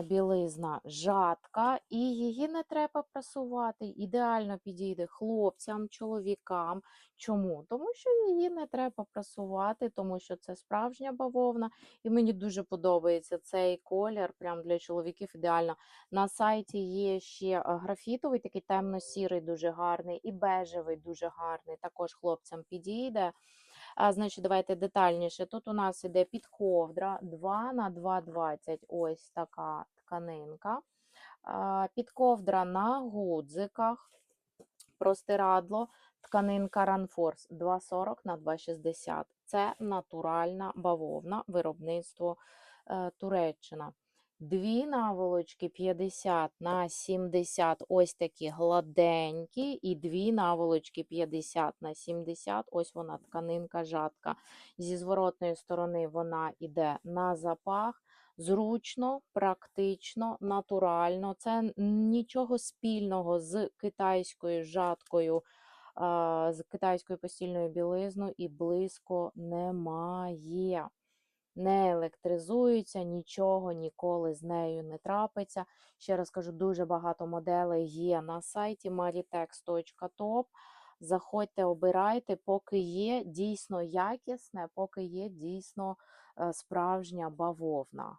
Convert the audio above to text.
білизна жатка, і її не треба прасувати. Ідеально підійде хлопцям, чоловікам. Чому? Тому що її не треба прасувати, тому що це справжня бавовна. І мені дуже подобається цей колір. Прям для чоловіків ідеально. На сайті є ще графітовий, такий темно-сірий, дуже гарний, і бежевий дуже гарний. Також хлопцям підійде. А, значить, давайте детальніше. Тут у нас іде підковдра 2 на 2,20. Ось така тканинка. А, Підковдра на гудзиках, простирадло, тканинка Ранфорс 2,40 на 2,60. Це натуральна бавовна, виробництво е, Туреччина. Дві наволочки 50 на 70, ось такі гладенькі, і дві наволочки 50 на 70, ось вона тканинка жатка. Зі зворотної сторони вона йде на запах. Зручно, практично, натурально. Це нічого спільного з китайською жаткою, з китайською постільною білизною і близько немає не електризується, нічого ніколи з нею не трапиться. Ще раз кажу, дуже багато моделей є на сайті maritex.top. Заходьте, обирайте, поки є дійсно якісне, поки є дійсно е, справжня бавовна.